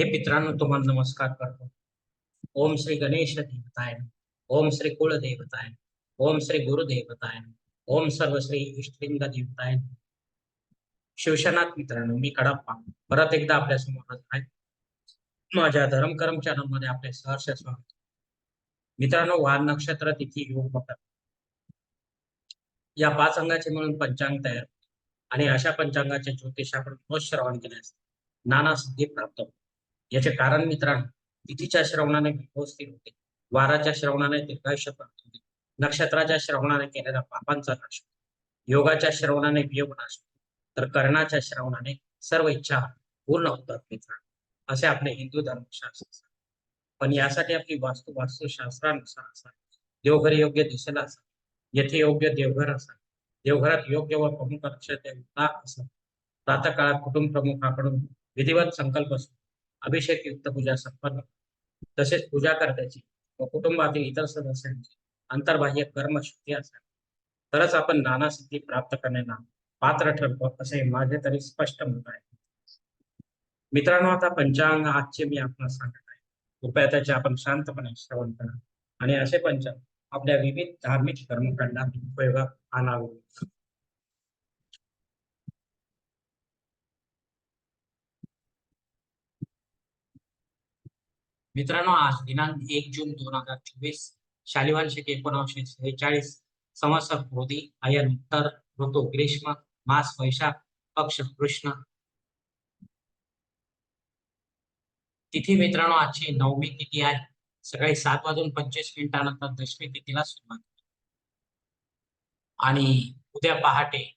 हे मित्रांनो तुम्हाला नमस्कार करतो. ओम श्री गणेश देवताय ओम श्री कुळदेवताय ओम श्री गुरुदेवताय ओम सर्व श्री इष्टलिंग देवताय शिवशनाथ मित्रांनो मी कडाप्पा. परत एकदा आपल्यासमोर आहे. माझ्या धर्मकर्म चॅनलमध्ये आपले सहर्ष स्वागत. मित्रांनो वार नक्षत्र तिथी योग मकर. या पाच अंगाचे मिळून पंचांग तयार होते. आणि अशा पंचांगाच्या ज्योतिषाकडून रोज श्रवण केल्यास नाना सिद्धी प्राप्त होते. याचे कारण मित्रांनो तिथीच्या श्रवणाने स्थिर होते. वाराच्या श्रवणाने दीर्घायुष्य प्राप्त होते. नक्षत्राच्या श्रवणाने केलेल्या पापांचा नाश होतो. योगाच्या श्रवणाने वियोग नाश होतो. तर कर्णाच्या श्रवणाने सर्व इच्छा पूर्ण होतात मित्रांनो. असे आपले हिंदू धर्मशास्त्र पण यासाठी आपली वास्तू वास्तुशास्त्रानुसार असावी. देवघर योग्य दिशेला असावी. येथे योग्य देवघर असावे. देवघरात योग्य व प्रमुख अक्षते असावे. प्रातः काळात कुटुंब प्रमुखाकडून विधिवत संकल्प असतो. अभिषेक युक्त पूजा संपन्न तसेच पूजा करण्याची व कुटुंबातील इतर सदस्यांची अंतर्बाह्य कर्मशक्ती असावी. तरच आपण नाना सिद्धी प्राप्त करण्याला पात्र ठरतो असे माझे तरी स्पष्ट मत आहे. मित्रांनो आता पंचांग आजचे मी आपणास सांगत आहे. कृपया त्याचे आपण शांतपणे श्रवण करा आणि असे पंचांग आपल्या विविध धार्मिक कर्मकांडात उपयोगात आणावे. मित्रांनो आज दिनांक एक जून दोन हजार चोवीस शालिवार शके एकोणीसशे सेहेचाळीस संवत्सर मोदी अयन उत्तर ऋतू ग्रीष्म मास वैशाख पक्ष कृष्ण. तिथी मित्रांनो आजची नवमी तिथी आहे. सकाळी सात वाजून पंचवीस मिनिटानंतर दशमी तिथीला सुरुवात. होते. आणि उद्या पहाटे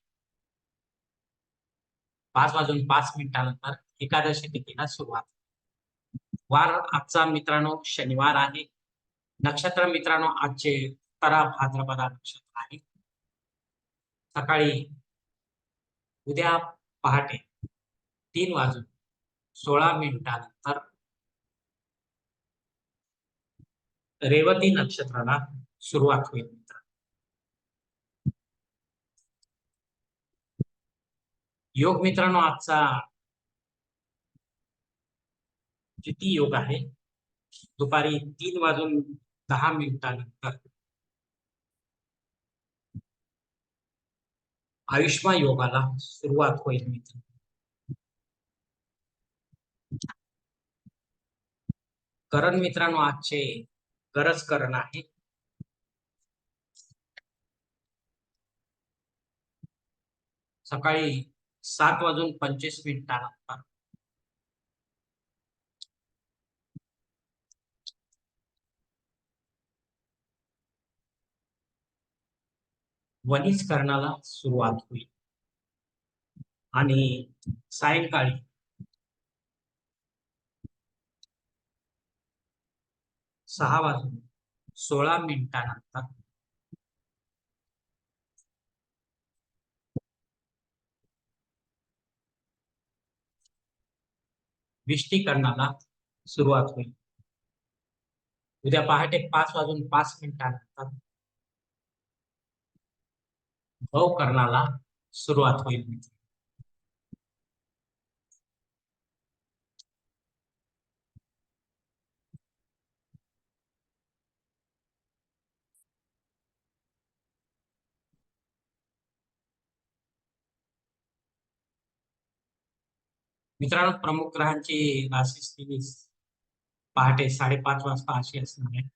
पाच वाजून पाच मिनिटानंतर एकादशी तिथीला सुरुवात. वार आजचा मित्रांनो शनिवार आहे. नक्षत्र मित्रांनो आजचे उत्तरा भाद्रपदा नक्षत्र आहे. सकाळी उद्या पहाटे तीन वाजून सोळा मिनिटानंतर रेवती नक्षत्राला सुरुवात होईल मित्र योग मित्रांनो आजचा किती योग आहे. दुपारी तीन वाजून दहा मिनिटानंतर आयुष्मा योगाला सुरुवात होईल मित्र करण मित्रांनो आजचे गरज करण आहे. सकाळी सात वाजून पंचवीस मिनिटानंतर वनीकरणाला सुरुवात होईल. आणि सायंकाळी सहा वाजून सोळा मिनिटानंतर विष्टीकरणाला सुरुवात होईल. उद्या पहाटे पाच वाजून पाच मिनिटानंतर भवकरणाला सुरुवात होईल. मित्रांनो प्रमुख ग्रहांची राशी स्थिती पहाटे साडेपाच वाजता अशी असणार आहे.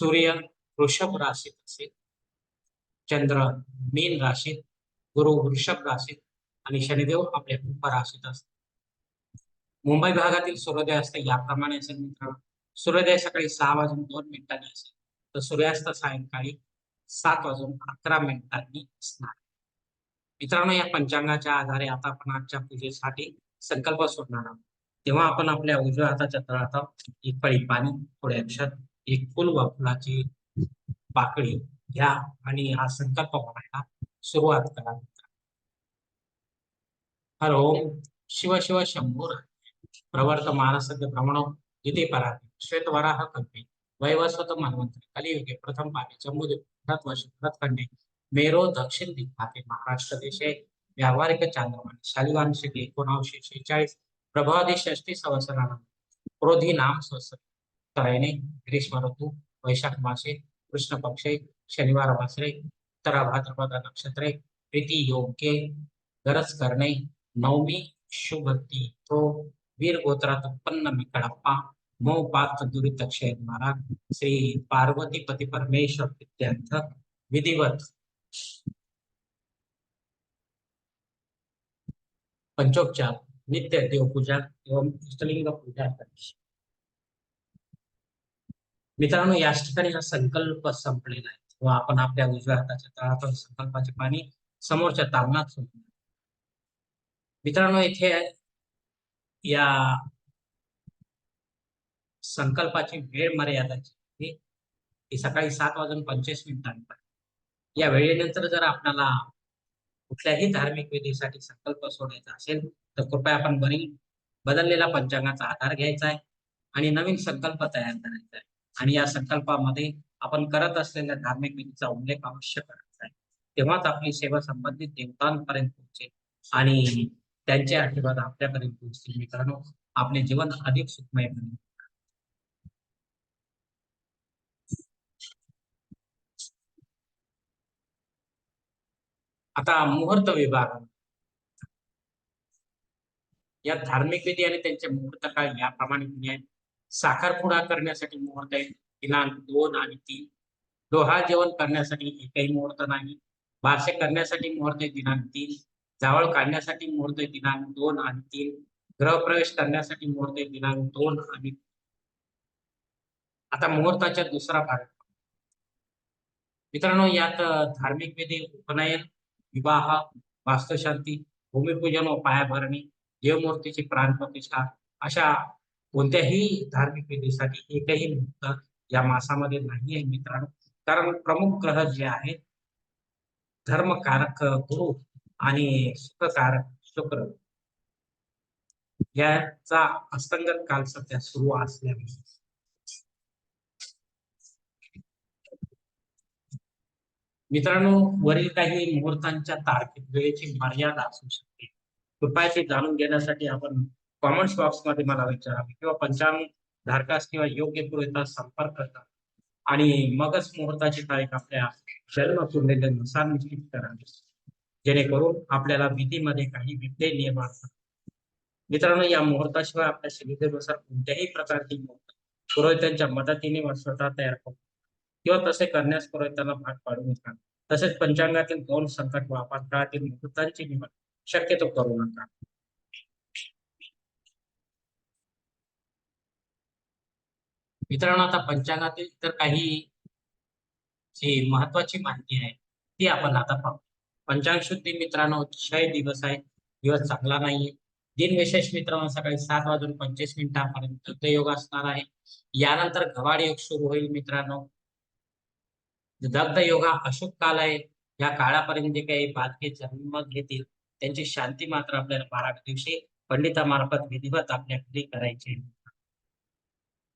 सूर्य वृषभ राशीत असेल चंद्र मीन राशीत गुरु वृषभ राशीत आणि शनिदेव आपल्या कुंभ राशीत असतात मुंबई भागातील सूर्योदय असते याप्रमाणे असेल मित्रांनो. सूर्योदय सकाळी सहा वाजून दोन मिनिटांनी असेल. तर सूर्यास्त सायंकाळी सात वाजून अकरा मिनिटांनी असणार. मित्रांनो या पंचांगाच्या आधारे आता आपण आजच्या पूजेसाठी संकल्प सोडणार आहोत. तेव्हा आपण आपल्या उजव्या हाताच्या तळात एक पळी पाणी थोडे अक्षर एकूण फुल पाकळी घ्या आणि हा संकल्प म्हणायला सुरुवात करा. हॅलो शिव शिव शंभूर प्रवर्त मानसद्य भ्रमण जिथे पराते. श्वेतवराह कल्पे. वैवस्वत मन्वंतर. कलियुगे प्रथम पाने जम्बूद्वीप भरतवर्ष भरतखंडे मेरो दक्षिण दिग्भागे महाराष्ट्र देशे. व्यावहारिक चांद्रमान शालिवांशिक शके शेहेचाळीस. प्रभावादी षष्टी संवत्सरानं क्रोधी नाम संवत्सराने ग्रीष्म ऋतू वैशाख मासे कृष्ण पक्षे शनिवार वासरे उत्तरा भाद्रपद नक्षत्रे प्रीती योग्य गरज करणे नवमी शुभ तो वीर गोत्रात उत्पन्न मी कडप्पा मो पात्र दुरित क्षय महाराज श्री पार्वती पती परमेश्वर प्रित्यर्थ विधिवत. पंचोपचार नित्य देवपूजा एवं इष्टलिंग पूजा करणे मित्रांनो याच ठिकाणी हा संकल्प संपलेला आहे. किंवा आपण आपल्या उजव्या हाताच्या तळातून संकल्पाचे पाणी समोरच्या तालनात सोडतो मित्रांनो इथे या संकल्पाची वेळ मर्यादाची ही सकाळी सात वाजून पंचवीस मिनिटांपर्यंत या वेळेनंतर जर आपल्याला कुठल्याही धार्मिक विधीसाठी संकल्प सोडायचा असेल तर कृपया आपण बरी बदललेला पंचांगाचा आधार घ्यायचा आहे आणि नवीन संकल्प तयार करायचा आहे. आणि या संकल्पामध्ये आपण करत असलेल्या धार्मिक विधीचा उल्लेख अवश्य करायचा आहे. तेव्हाच आपली सेवा संबंधित देवतांपर्यंत पोहोचेल आणि त्यांचे आशीर्वाद आपल्यापर्यंत पोहोचतील. मित्रांनो आपले जीवन अधिक सुखमय बनेल. आता मुहूर्त विभाग. या धार्मिक विधी आणि त्यांचे मुहूर्त काळ याप्रमाणे साखरपुडा करण्यासाठी मुहूर्त आहे. दिनांक दोन आणि तीन. डोहा जेवण करण्यासाठी एकही मुहूर्त नाही. बारसे करण्यासाठी मुहूर्त आहे दिनांक तीन. जावळ काढण्यासाठी मुहूर्त आहे दिनांक दोन आणि तीन. गृहप्रवेश करण्यासाठी मुहूर्त आहे दिनांक दोन आणि आता मुहूर्ताच्या दुसरा भाग. मित्रांनो यात धार्मिक विधी उपनयन विवाह वास्तुशांती भूमिपूजन व पायाभरणी देवमूर्तीची प्राणप्रतिष्ठा अशा कोणत्याही धार्मिक विधीसाठी एकही मुहूर्त या मासामध्ये नाही आहे मित्रांनो. कारण प्रमुख ग्रह जे आहेत धर्मकारक गुरु आणि सुखकारक शुक्र याचा अस्तंगत काल सध्या सुरू असल्यामुळे. मित्रांनो वरील काही मुहूर्तांच्या तारखेत वेळेची मर्यादा असू शकते. कृपया ते जाणून घेण्यासाठी आपण कॉमेंट्स बॉक्समध्ये मला विचारावे किंवा पंचांग धारकास किंवा योग्य पुरोहितास संपर्क करा. आणि मगच मुहूर्ताची तारीख आपल्या जन्म कुंडलीनुसार निश्चित करावी जेणेकरून आपल्याला विधीमध्ये काही व्यत्यय नियम असतात. मित्रांनो या मुहूर्ताशिवाय आपल्या सुविधेनुसार कोणत्याही प्रकारची मुहूर्त पुरोहितांच्या मदतीने व स्वतः तयार करू. किंवा तसे करण्यास पुरोहितांना भाग पाडू नका. तसेच पंचांगातील दोन संकट व काळातील मुहूर्तांची निवड शक्यतो करू नका. मित्रांनो आता पंचांगातील इतर काही जी महत्वाची माहिती आहे ती आपण आता पाहू. पंचांग शुद्धी मित्रांनो क्षय दिवस आहे. दिवस चांगला नाहीये. दिन विशेष मित्रांनो सकाळी सात वाजून पंचवीस मिनिटांपर्यंत योग असणार आहे. यानंतर घवाड योग सुरू होईल मित्रांनो. दग्ध योगा अशुभ काल आहे. या काळापर्यंत जे काही बालके जन्म घेतील त्यांची शांती मात्र आपल्याला बारा दिवशी पंडितामार्फत विधिवत आपल्या घरी करायची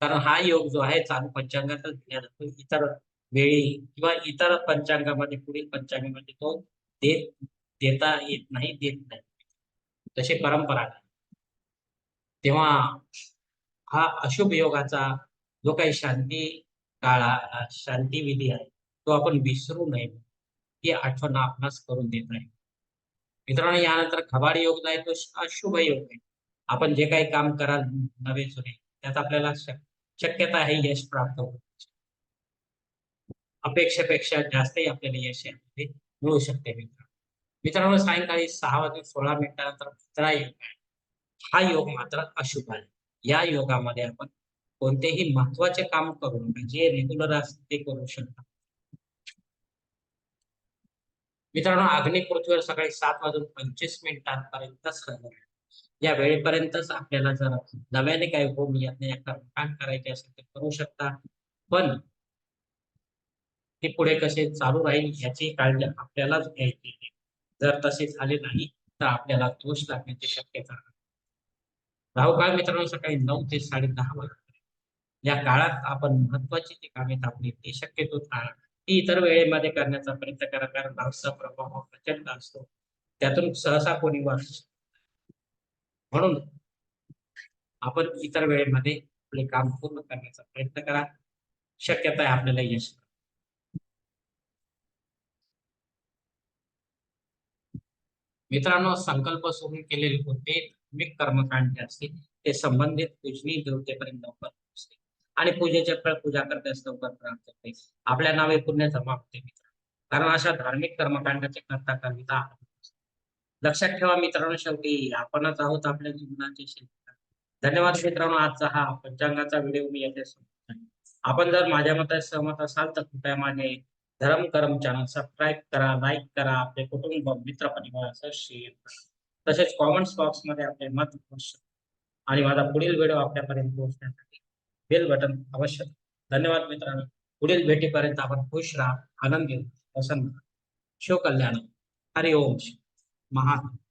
कारण हा योग जो आहे चालू पंचांगातच दिला जातो इतर वेळी किंवा इतर पंचांगामध्ये पुढील पंचांगामध्ये तो देत देता येत नाही देत नाही. तशी परंपरा नाही तेव्हा हा अशुभ योगाचा जो काही शांती काळा शांती विधी आहे तो आपण विसरू नये. ही आठवण आपणास करून देत आहे मित्रांनो यानंतर खबाड योग आहे तो अशुभ योग आहे. आपण जे काही काम कराल नवे जुने त्यात आपल्याला शक्यता आहे यश प्राप्त होण्याची. अपेक्षेपेक्षा जास्तही आपल्याला यश मिळू शकते मित्रांनो. मित्रांनो सायंकाळी सहा वाजून सोळा मिनिटानंतर मित्रा योग आहे. हा योग मात्र अशुभ आहे. या योगामध्ये आपण कोणतेही महत्त्वाचे काम करू नका जे रेग्युलर असते ते करू शकता. मित्रांनो आग्नेय पृथ्वीवर सकाळी सात वाजून पंचवीस मिनिटांपर्यंतच या वेळेपर्यंतच आपल्याला जर नव्याने काही होम यातने काम करायचे असेल तर करू शकता. पण ते पुढे कसे चालू राहील याची काळजी आपल्यालाच घ्यायची जर तसे झाले नाही तर आपल्याला दोष लागण्याची शक्यता राहू काळ मित्रांनो सकाळी नऊ ते साडे दहा वाजता. या काळात आपण महत्वाची जी कामे थांबली ते शक्यतो टाळा ती इतर वेळेमध्ये करण्याचा प्रयत्न करा कारण भागचा प्रभाव प्रचंड असतो. त्यातून सहसा कोणी वाचू म्हणून आपण इतर वेळेमध्ये आपले काम पूर्ण करण्याचा प्रयत्न करा. शक्यता आहे आपल्याला यश मित्रांनो संकल्प सोडून केलेले कोणते धार्मिक कर्मकांड जे असतील ते संबंधित पूजनीय देवतेपर्यंत लवकर पोहोचते आणि पूजेच्या फळ पूजा करण्यास लवकर प्राप्त होते आपल्या नावे पुण्य जमा होते मित्र कारण अशा धार्मिक कर्मकांडाचे करता कविता लक्षात ठेवा मित्रांनो शेवटी आपणच आहोत आपल्या जीवनाचे शेतकरी. धन्यवाद मित्रांनो आजचा हा पंचांगाचा व्हिडिओ मी येथे आपण जर माझ्या मता सहमत असाल तर कृपया माझे धर्म करम चॅनल सबस्क्राईब करा लाईक करा आपले कुटुंब मित्र परिवारासह शेअर करा. तसेच कॉमेंट्स बॉक्समध्ये आपले मत आणि माझा पुढील व्हिडिओ आपल्यापर्यंत पोहोचण्यासाठी बेल बटन अवश्य. धन्यवाद मित्रांनो. पुढील भेटीपर्यंत आपण खुश राहा आनंदी घेऊ प्रसन्न राहा. शिवकल्याण हरि ओम महान